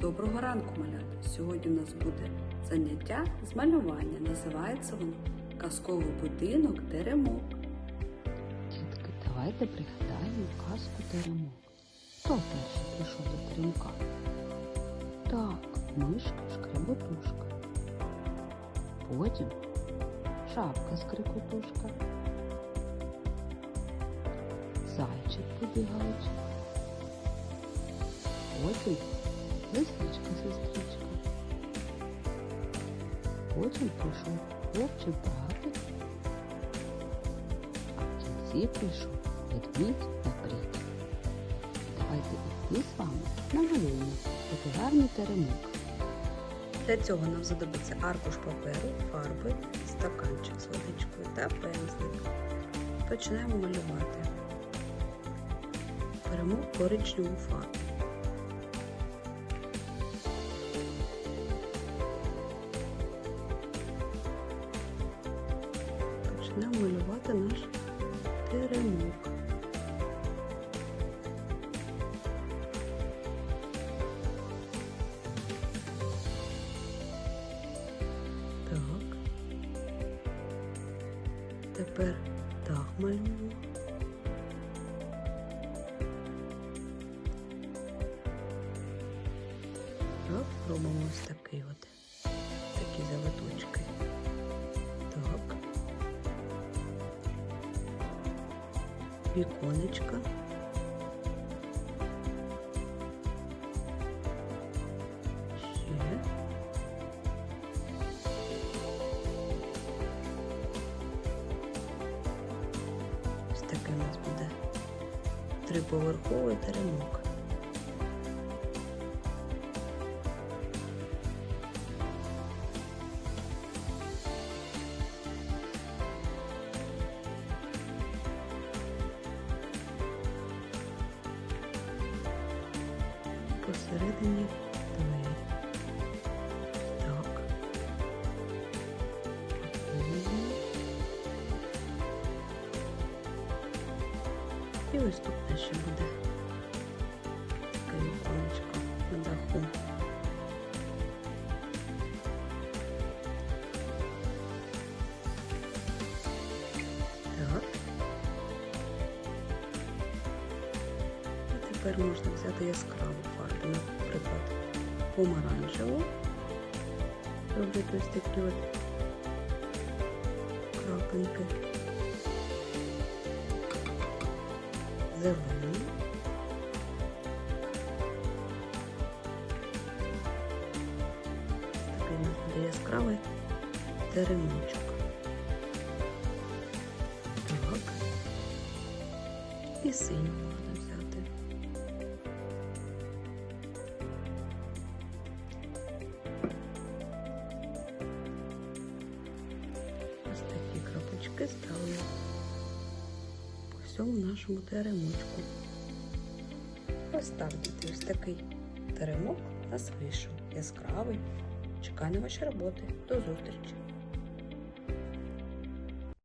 Доброго ранку, малята! Сьогодні у нас буде заняття з малювання. Називається воно Казковий будинок Теремок. Дітки, давайте пригадаємо казку теремок. Хто перший прийшов до теремка? Так, мишка шкреботушка. Потім шапка скрикотушка. Зайчик побігаючи. Потім Потім прийшов хлопчик братик. А в кінці прийшов ведмідь на брід. Давайте і з вами намалюємо популярний теремок. Для цього нам знадобиться аркуш паперу, фарби, стаканчик з водичкою та пензлик. Починаємо малювати. Беремо коричневу фарбу. Починаємо малювати наш теремок. Так. Тепер так малюємо. Робимо ось такий от. Віконечка. Ще. Ось такий у нас буде триповерховий теремок. Посередині двері. Так. І ось тут ще буде таке віконечко на даху. Тепер можна взяти яскраву фарбу, наприклад, помаранчеву. Робити ось такі от крапинки. Зелену. Такий у буде яскравий теремочок. І синю можна взяти. Ставлю по всьому нашому теремочку. Ось ось такий теремок у нас вийшов. Яскравий. Чекаю на ваші роботи. До зустрічі!